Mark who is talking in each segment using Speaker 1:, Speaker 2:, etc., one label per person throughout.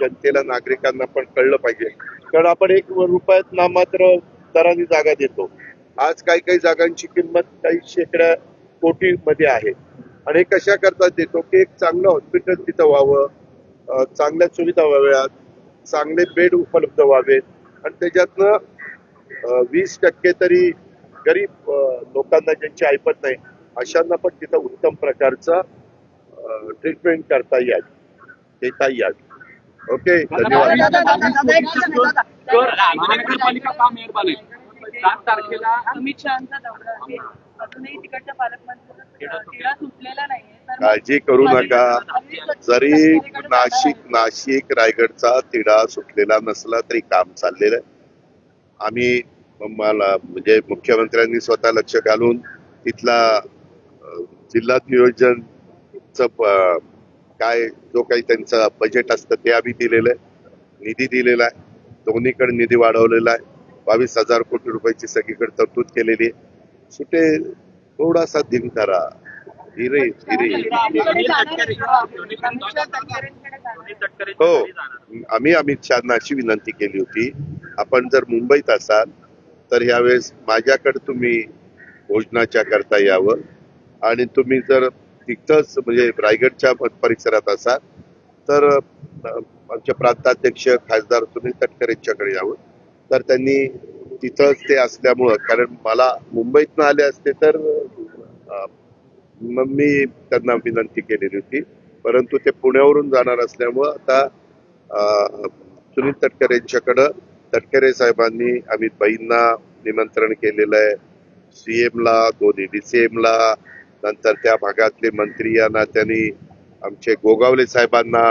Speaker 1: जनतेला नागरिकांना पण कळलं पाहिजे. कारण आपण एक रुपयात नामात्र दराने जागा देतो. आज काही काही जागांची किंमत काही शेकड्या कोटी मध्ये आहे. आणि कशा करता देतो की एक चांगलं हॉस्पिटल तिथं व्हावं चांगल्या सुविधा व्हाव्यात चांगले बेड उपलब्ध व्हावेत. आणि त्याच्यातनं वीस टक्के तरी गरीब लोकांना ज्यांची ऐपत नाही अशांना पण तिथं उत्तम प्रकारचा ट्रीटमेंट करता यावी देता यावी. ओके धन्यवाद.
Speaker 2: महानगरपालिका का मेहरबान आहे सात तारखेला
Speaker 3: अमित शहाचा दौरा आहे अजूनही तिकडच्या सुटलेला नाहीये
Speaker 1: काळजी करू नका. जरी नाशिक नाशिक रायगडचा तिढा सुटलेला नसला तरी काम चाललेलं आहे. आम्ही मला म्हणजे मुख्यमंत्र्यांनी स्वतः लक्ष घालून तिथला जिल्हा नियोजनचं काय जो काही त्यांचं बजेट असतं ते आम्ही दिलेलं आहे. निधी दिलेला आहे. दोन्हीकडे निधी वाढवलेला आहे. बावीस हजार कोटी रुपयाची सगळीकडे तरतूद केलेली आहे. सुटे थोडासा दिनधारा धीरे धीरे. हो. आम्ही अमित शहाना अशी विनंती केली होती. आपण जर मुंबईत असाल तर ह्यावेळेस माझ्याकडे तुम्ही भोजनाच्या करता यावं. आणि तुम्ही जर तिथंच म्हणजे रायगडच्या परिसरात असाल तर आमचे प्रांताध्यक्ष खासदार सुनील तटकर यांच्याकडे यावं तर त्यांनी तिथंच ते असल्यामुळं कारण मला मुंबईतनं आले असते तर मग मी त्यांना विनंती केलेली होती. परंतु ते पुण्यावरून जाणार असल्यामुळं आता सुनील तटकरे यांच्याकडं तटकरे साहेबांनी अमित भाईंना निमंत्रण केलेलं आहे. सीएम ला दोन्ही सी ला नंतर त्या भागातले मंत्री यांना त्यांनी आमचे गोगावले साहेबांना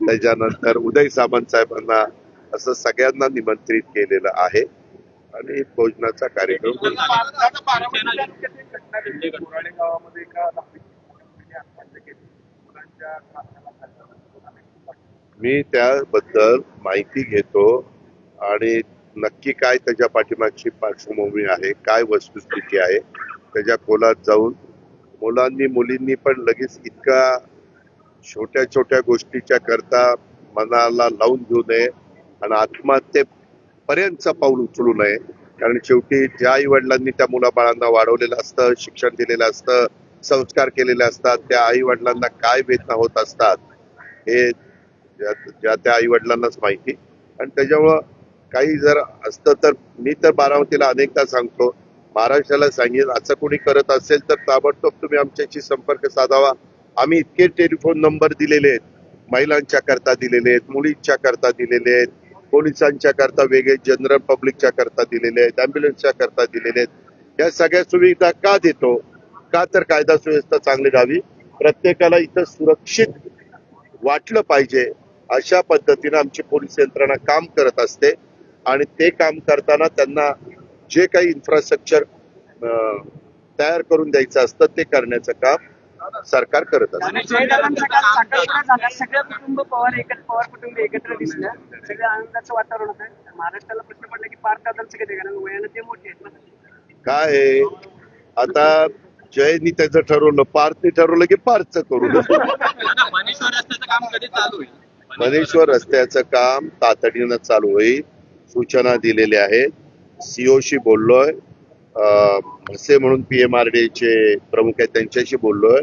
Speaker 1: त्याच्यानंतर उदय सामंत साहेबांना असं सगळ्यांना निमंत्रित केलेलं आहे. आणि भोजनाचा कार्यक्रम मी त्याबद्दल माहिती घेतो आणि नक्की काय त्याच्या पाठीमागची पार्श्वभूमी आहे काय वस्तुस्थिती आहे त्याच्या खोलात जाऊन मुलांनी मुलींनी पण लगेच इतका छोट्या छोट्या गोष्टीच्या करता मनाला लावून घेऊ नये आणि आत्महत्येपर्यंतचं पाऊल उचलू नये. कारण शेवटी ज्या आई वडिलांनी त्या मुलाबाळांना वाढवलेलं असतं शिक्षण दिलेलं असतं संस्कार केलेले असतात त्या आई वडिलांना काय वेदना होत असतात हे ज्या त्या आई वडिलांनाच माहिती. आणि त्याच्यामुळं काही जर असतं तर मी तर बारामतीला अनेकदा सांगतो महाराष्ट्राला सांगेन असं कोणी करत असेल तर ताबडतोब तुम्ही आमच्याशी संपर्क साधावा. आम्ही इतके टेलिफोन नंबर दिलेले आहेत. महिलांच्या करता दिलेले आहेत मुलींच्या करता दिलेले आहेत पोलिसांच्या करता वेगळे जनरल पब्लिकच्या करता दिलेले आहेत अँब्युलन्सच्या करता दिलेले आहेत. या सगळ्या सुविधा का देतो? का तर कायदा सुव्यवस्था चांगली राहावी? प्रत्येकाला इथं सुरक्षित वाटलं पाहिजे. अशा पद्धतीनं आमची पोलीस यंत्रणा काम करत असते आणि ते काम करताना त्यांना जे काही इन्फ्रास्ट्रक्चर तयार करून द्यायचं असतं ते करण्याचं काम सरकार करत
Speaker 4: पार्थ
Speaker 1: काय आहे? आता जयनी त्याचं ठरवलं पार्थने ठरवलं की पार्थचं करू
Speaker 2: मनेश्वर रस्त्याचं काम कधी चालू होईल?
Speaker 1: मनेश्वर रस्त्याचं काम तातडीनं चालू होईल. सूचना दिलेल्या आहेत. सीओशी बोललोय. अं, म्हसे म्हणून पीएमआरडी चे प्रमुख आहेत त्यांच्याशी बोललोय.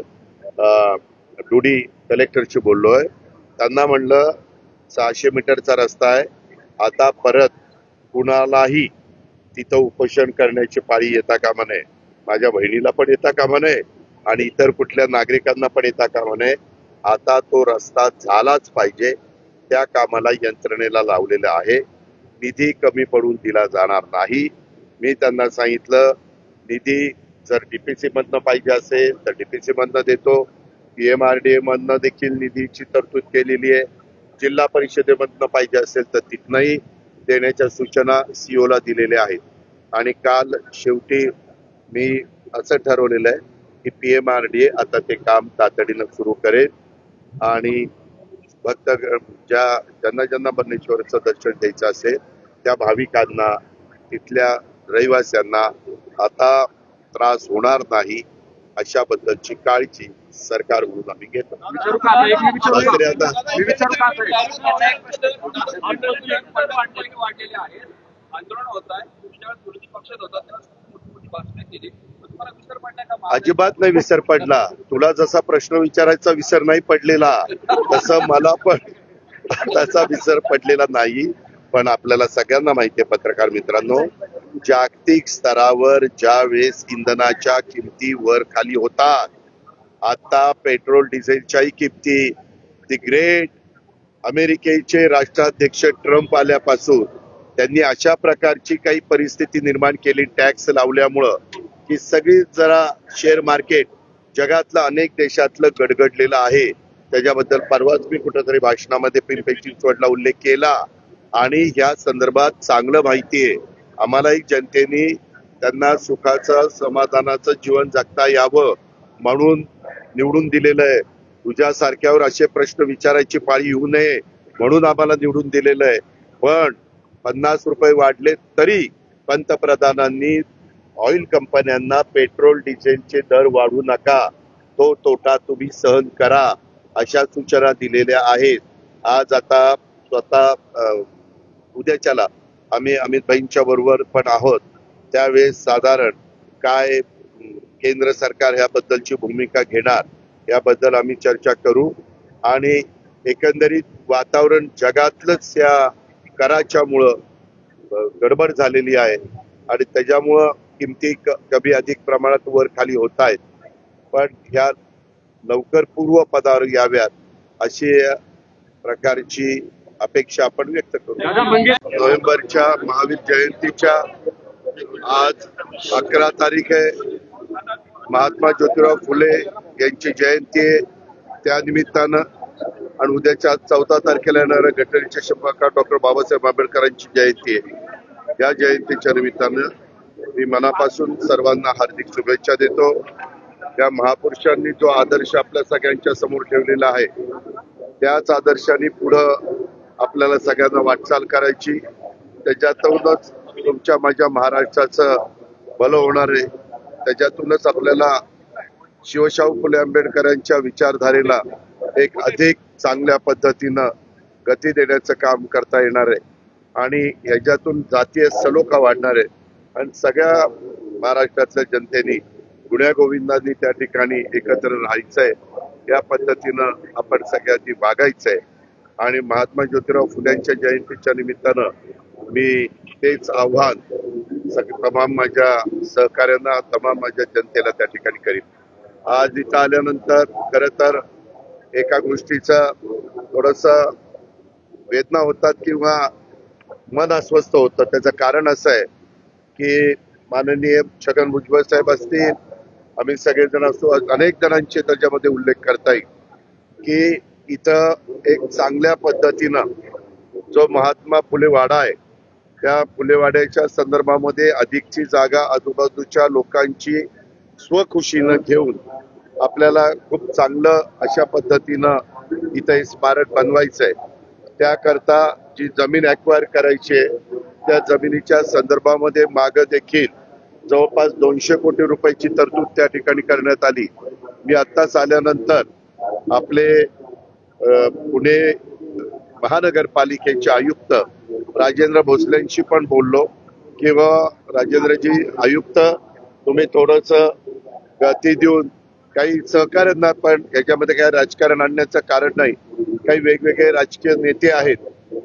Speaker 1: डुडी कलेक्टरशी बोललोय. त्यांना म्हणलं सहाशे मीटरचा रस्ता आहे. आता परत कुणालाही तिथं उपोषण करण्याची पाळी येता कामा नये. माझ्या बहिणीला पण येता कामा नये आणि इतर कुठल्या नागरिकांना पण येता कामा नये. आता तो रस्ता झालाच पाहिजे. त्या कामाला यंत्रणेला लावलेला आहे. निधी कमी पडून दिला जाणार नाही. मी त्यांना सांगितलं निधी जर डी पी मधनं पाहिजे असेल तर डी पी मधनं देतो. पी एम आर डी मधनं देखील निधीची तरतूद केलेली आहे. जिल्हा परिषदेमधनं पाहिजे असेल तर तिथनंही देण्याच्या सूचना सी ओला दिलेल्या आहेत. आणि काल शेवटी मी असं ठरवलेलं आहे की P M R D A आता ते काम तातडीनं सुरू करेल. आणि भक्त ज्या ज्यांना ज्यांना बनेश्वरचं दर्शन द्यायचं असेल त्या भाविकांना तिथल्या रहिवाशांना आता त्रास होणार नाही अशा बद्दलची काळजी सरकार म्हणून आम्ही घेतो. अजिबात नाही विसर पडला. तुला जसा प्रश्न विचारायचा विसर नाही पडलेला तसं मला पण त्याचा विसर पडलेला नाही. पण आपल्याला सगळ्यांना माहिती आहे पत्रकार मित्रांनो जागतिक स्तरावर ज्या वेळेस इंधनाच्या किमती वर खाली होतात आता पेट्रोल डिझेलच्याही किमती दी ग्रेट अमेरिकेचे राष्ट्राध्यक्ष ट्रम्प आल्यापासून त्यांनी अशा प्रकारची काही परिस्थिती निर्माण केली टॅक्स लावल्यामुळं की सगळी जरा शेअर मार्केट जगातलं अनेक देशातलं गडगडलेलं आहे. त्याच्याबद्दल परवाच मी कुठेतरी भाषणामध्ये पिंपरी चिंचवडला उल्लेख केला. आणि या संदर्भात चांगलं माहिती आहे. आम्हालाही जनतेने त्यांना सुखाचं समाधानाचं जीवन जगता यावं म्हणून निवडून दिलेलं आहे. तुझ्यासारख्यावर असे प्रश्न विचारायची पाळी येऊ नये म्हणून आम्हाला निवडून दिलेलं आहे. पण पन्नास रुपये वाढले तरी पंतप्रधानांनी ऑइल कंपन्यांना पेट्रोल डिझेलचे दर वाढू नका. तो तोटा तुम्ही सहन करा अशा सूचना दिलेल्या आहेत. आज आता स्वतः उद्याच्याला आम्ही अमित भाईंच्या बरोबर पण आहोत. त्यावेळेस साधारण काय केंद्र सरकार ह्याबद्दलची भूमिका घेणार याबद्दल आम्ही चर्चा करू. आणि एकंदरीत वातावरण जगातलंच या कराच्यामुळं गडबड झालेली आहे. आणि त्याच्यामुळं किमती क- कमी अधिक प्रमाणात वर खाली होत आहेत. पण ह्या लवकर पूर्व पदावर याव्यात अशी प्रकारची अपेक्षा आपण व्यक्त करू. नोव्हेंबरच्या महावीर जयंतीच्या आज अकरा तारीख आहे. महात्मा ज्योतिराव फुले यांची जयंती आहे. त्या निमित्तानं आणि उद्याच्या चौदा तारखेला येणाऱ्या घटनेच्या शंभरकार डॉक्टर बाबासाहेब आंबेडकरांची जयंती आहे. या जयंतीच्या निमित्तानं मी मनापासून सर्वांना हार्दिक शुभेच्छा देतो. त्या महापुरुषांनी जो आदर्श आपल्या सगळ्यांच्या समोर ठेवलेला आहे त्याच आदर्शाने पुढं आपल्याला सगळ्यांना वाटचाल करायची. त्याच्यातूनच तुमच्या माझ्या महाराष्ट्राचं भलं होणार आहे. त्याच्यातूनच आपल्याला शिवशाहू फुले आंबेडकरांच्या विचारधारेला एक अधिक चांगल्या पद्धतीनं गती देण्याचं काम करता येणार आहे. आणि ह्याच्यातून जातीय सलोखा वाढणार आहे. आणि सगळ्या महाराष्ट्रातल्या जनतेने गुण्यागोविंदांनी त्या ठिकाणी एकत्र राहायचंय. या पद्धतीनं आपण सगळ्यांनी वागायचंय. आणि महात्मा ज्योतिराव फुल्यांच्या जयंतीच्या निमित्तानं मी तेच आव्हान सग तमाम माझ्या सहकार्यांना तमाम माझ्या जनतेला त्या ठिकाणी करीन. आज इथं आल्यानंतर खरं तर एका गोष्टीचं थोडस वेदना होतात किंवा मन अस्वस्थ होतं. त्याचं कारण असं आहे की माननीय छगन भुजबळ साहेब असतील आम्ही सगळेजण असतो अनेक जणांचे त्याच्यामध्ये उल्लेख करता येईल की इथं एक चांगल्या पद्धतीनं जो महात्मा फुले वाडा आहे त्या फुलेवाड्याच्या संदर्भामध्ये अधिकची जागा आजूबाजूच्या लोकांची स्वखुशीनं घेऊन आपल्याला खूप चांगलं अशा पद्धतीनं इथं हे स्मारक बनवायचं आहे त्याकरता जी जमीन ॲक्वायर करायची आहे त्या जमिनीच्या संदर्भामध्ये मागं देखील जवळपास दोनशे कोटी रुपयाची तरतूद त्या ठिकाणी करण्यात आली. मी आत्ताच आल्यानंतर आपले पुणे महानगरपालिकेचे आयुक्त राजेंद्र भोसलेंशी पण बोललो किंवा राजेंद्रजी आयुक्त तुम्ही थोडंसं गती देऊन काही सहकार्यांना पण याच्यामध्ये काही राजकारण आणण्याचं कारण नाही. काही वेगवेगळे राजकीय नेते आहेत.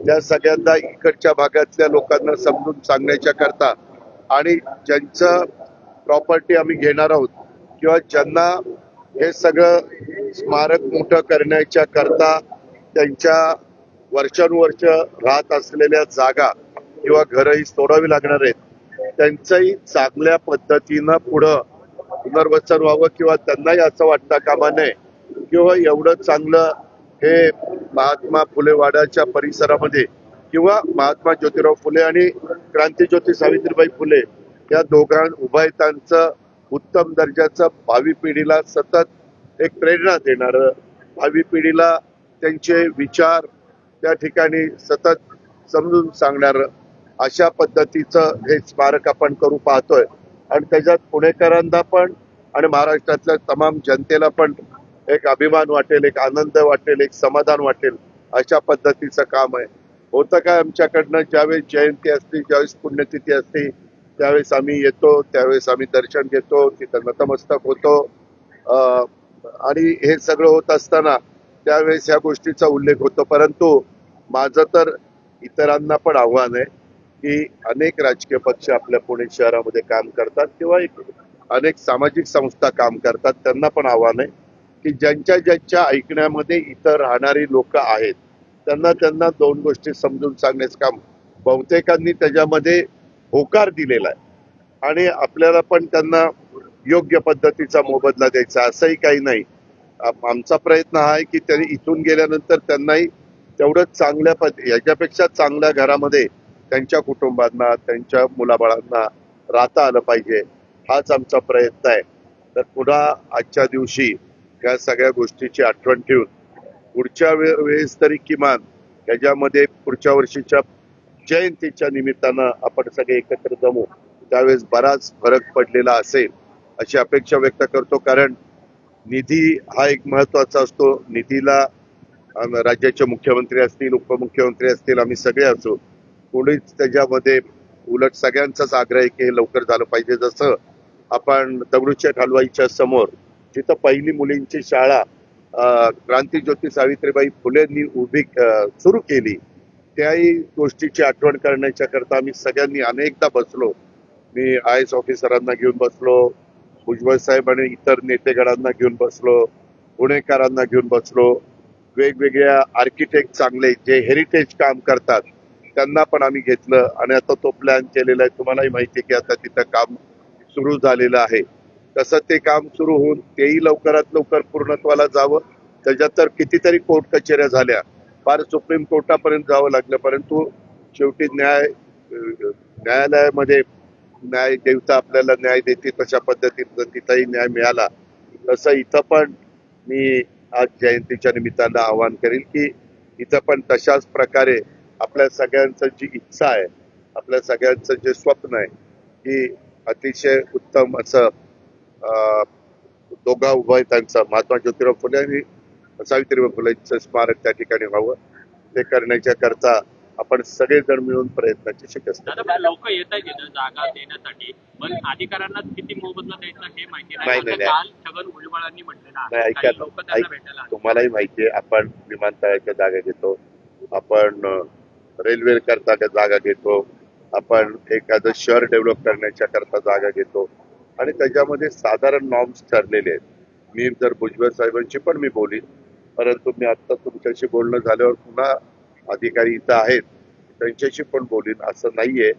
Speaker 1: त्या सगळ्यांना इकडच्या भागातल्या लोकांना समजून सांगण्याच्या करता आणि ज्यांचं प्रॉपर्टी आम्ही घेणार आहोत किंवा ज्यांना हे सगळं स्मारक मोठं करण्याच्या करता त्यांच्या वर्षानुवर्ष राहत असलेल्या जागा किंवा घरंही सोडावी लागणार आहेत. त्यांचंही चांगल्या पद्धतीनं पुढं पुनर्वसन व्हावं किंवा त्यांनाही असं वाटता कामा नये किंवा एवढं चांगलं हे महात्मा फुले वाड्याच्या परिसरामध्ये किंवा महात्मा ज्योतिराव फुले आणि क्रांतीज्योती सावित्रीबाई फुले या दोघां उभयतांचं उत्तम दर्जाचं भावी पिढीला सतत एक प्रेरणा देणारं भावी पिढीला त्यांचे विचार त्या ठिकाणी सतत समजून सांगणारं अशा पद्धतीचं हे स्मारक आपण करू पाहतोय. आणि त्याच्यात पुणेकरांना पण आणि महाराष्ट्रातल्या तमाम जनतेला पण एक अभिमान वाटेल एक आनंद वाटेल एक समाधान वाटेल अशा पद्धतीचं काम आहे. होतं काय आमच्याकडनं ज्यावेळेस जयंती असते ज्यावेळेस पुण्यतिथी असते त्यावेळेस आम्ही येतो त्यावेळेस आम्ही दर्शन घेतो तिथं नतमस्तक होतो. आणि हे सगळं होत असताना त्यावेळेस ह्या गोष्टीचा उल्लेख होतो. परंतु माझं तर इतरांना पण आव्हान आहे की अनेक राजकीय पक्ष आपल्या पुणे शहरामध्ये काम करतात किंवा एक अनेक सामाजिक संस्था काम करतात. त्यांना पण आव्हान आहे की ज्यांच्या ज्यांच्या ऐकण्यामध्ये इतर राहणारी लोक आहेत त्यांना त्यांना दोन गोष्टी समजून सांगण्याचं काम बहुतेकांनी त्याच्यामध्ये होकार दिलेला आहे. आणि आपल्याला पण त्यांना योग्य पद्धतीचा मोबदला द्यायचा असंही काही नाही. आमचा प्रयत्न हा आहे की त्यांनी इथून गेल्यानंतर त्यांनाही तेवढंच चांगल्या पद याच्यापेक्षा चांगल्या घरामध्ये त्यांच्या कुटुंबांना त्यांच्या मुलाबाळांना राहता आलं पाहिजे हाच आमचा प्रयत्न आहे. तर पुन्हा आजच्या दिवशी या सगळ्या गोष्टीची आठवण ठेवून पुढच्या वेळेस तरी किमान याच्यामध्ये पुढच्या वर्षीच्या जयंतीच्या निमित्तानं आपण सगळे एकत्र जमू. त्यावेळेस बराच फरक पडलेला असेल अशी अपेक्षा व्यक्त करतो. कारण निधी हा एक महत्त्वाचा असतो. निधीला राज्याचे मुख्यमंत्री असतील उपमुख्यमंत्री असतील आम्ही सगळे असो. कोणीच त्याच्यामध्ये उलट सगळ्यांचाच आग्रह आहे की हे लवकर झालं पाहिजे. जसं आपण दगडूशेठ हलवाईच्या समोर जिथं पहिली मुलींची शाळा अं, क्रांतीज्योती सावित्रीबाई फुलेंनी उभी सुरू केली. त्याही गोष्टीची आठवण करण्याच्या करता आम्ही सगळ्यांनी अनेकदा बसलो. मी आय एस ऑफिसरांना घेऊन बसलो भुजबळ साहेब आणि इतर नेतेगणांना घेऊन बसलो पुणेकरांना घेऊन बसलो. वेगवेगळ्या आर्किटेक्ट चांगले जे हेरिटेज काम करतात त्यांना पण आम्ही घेतलं आणि आता तो प्लॅन केलेला आहे. तुम्हालाही माहिती आहे की आता तिथं काम सुरू झालेलं आहे. तसं ते काम सुरू होऊन तेही लवकरात लवकर पूर्णत्वाला जावं. त्याच्यात तर कितीतरी कोर्ट कचेऱ्या झाल्या. फार सुप्रीम कोर्टापर्यंत जावं लागलं परंतु शेवटी न्याय न्यायालयामध्ये न्याय देवता आपल्याला न्याय देते तशा पद्धतीनं तिथंही न्याय मिळाला तसं इथं पण मी आज जयंतीच्या निमित्तानं आवाहन करेल की इथं पण तशाच प्रकारे आपल्या सगळ्यांचं जी इच्छा आहे आपल्या सगळ्यांचं जे स्वप्न आहे की अतिशय उत्तम असं दोघा दोघा आहे त्यांचा महात्मा ज्योतिराव फुले आणि सावित्रीबाई फुलेंचं स्मारक त्या ठिकाणी व्हावं. ते करण्याच्या करता आपण सगळेजण मिळून प्रयत्नाची शिकस्त
Speaker 5: पण लोक येत आहेत इथं जागा देण्यासाठी. पण अधिकाऱ्यांना किती मोबदला द्यायचा हे माहिती
Speaker 1: नाही,
Speaker 5: छगन भुजबळांनी म्हटलेलं आहे
Speaker 1: ऐका. तुम्हालाही माहिती आहे आपण विमानतळाच्या जागा घेतो. आपण रेल्वे करता जागा घेतो. आपण एखादं शहर डेव्हलप करण्याच्या करता जागा घेतो. आणि त्याच्यामध्ये साधारण नॉर्म्स ठरलेले आहेत. मी जर भुजबळ साहेबांशी पण मी बोलीन परंतु मी आता तुमच्याशी बोलणं झाल्यावर पुन्हा अधिकारी इथं आहेत. त्यांच्याशी पण बोलीन. असं नाहीये.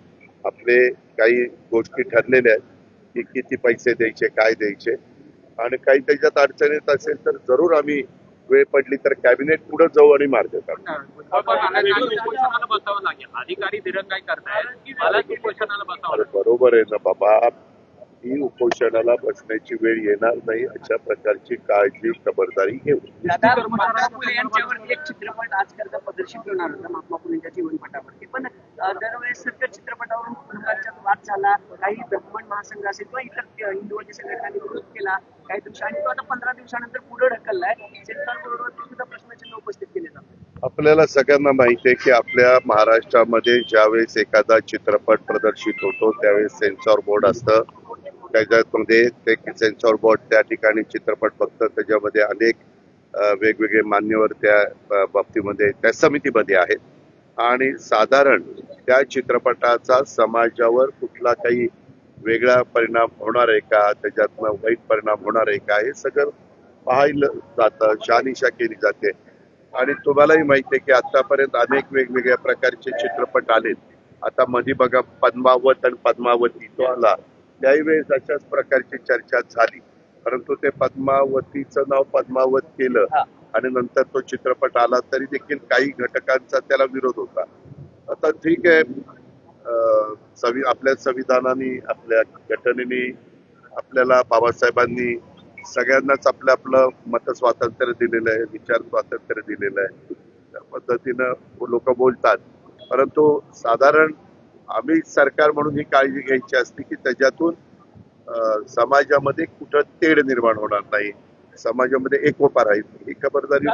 Speaker 1: आपले काही गोष्टी ठरलेल्या आहेत. की किती पैसे द्यायचे काय द्यायचे. आणि काही त्याच्यात अडचण येत असेल तर जरूर आम्ही वेळ पडली तर कॅबिनेट पुढे जाऊ आणि मार्ग काढू. बरोबर आहे ना बाबा. ही उपोषणाला बसण्याची वेळ येणार नाही अशा प्रकारची काळजी खबरदारी घेऊ
Speaker 4: दादा महात्मा फुले यांच्यावरती एक चित्रपट आज करता प्रदर्शित होणार होता महात्मा फुलेंच्या जीवनपटावरती पण दरवेळेस सगळ्या चित्रपटावरून वाद झाला काही ब्राह्मण महासंघ असेल किंवा इतर हिंदुवादी संघटनांनी विरोध केला काही दिवशी आणि तो आता पंधरा दिवसानंतर पुढे ढकललाय. सेन्सॉर बोर्डवरती सुद्धा प्रश्नचिन्ह उपस्थित केले जातात.
Speaker 1: आपल्याला सगळ्यांना माहिती आहे की आपल्या महाराष्ट्रामध्ये ज्यावेळेस एखादा चित्रपट प्रदर्शित होतो त्यावेळेस सेन्सॉर बोर्ड असतं. त्याच्यामध्ये म्हणजे ते सेन्सॉर बोर्ड त्या ठिकाणी चित्रपट बघतं त्याच्यामध्ये अनेक वेगवेगळे मान्यवर त्या बाबतीमध्ये त्या समितीमध्ये आहेत. आणि साधारण त्या चित्रपटाचा समाजावर कुठला काही वेगळा परिणाम होणार आहे का? त्याच्यातनं वाईट परिणाम होणार आहे का? हे सगळं पाहिलं जातं शहानिशा केली जाते. आणि तुम्हालाही माहिती आहे की आतापर्यंत अनेक वेगवेगळ्या प्रकारचे चित्रपट आलेत. आता मध्ये बघा पद्मावत आणि पद्मावती तो आला त्याही वेळेस अशाच प्रकारची चर्चा झाली. परंतु ते पद्मावतीचं नाव पद्मावत केलं. आणि नंतर तो चित्रपट आला तरी देखील काही घटकांचा त्याला विरोध होता. आता ठीक आहे. संवि आपल्या संविधानाने आपल्या घटनेने आपल्याला बाबासाहेबांनी सगळ्यांनाच आपलं आपलं मत स्वातंत्र्य दिलेलं आहे विचार स्वातंत्र्य दिलेलं आहे. त्या पद्धतीनं लोक बोलतात. परंतु साधारण आम्ही सरकार म्हणून ही काळजी घ्यायची असते की त्याच्यातून समाजामध्ये कुठं तेढ निर्माण होणार नाही. समाजामध्ये एकोपा राहील. ही खबरदारी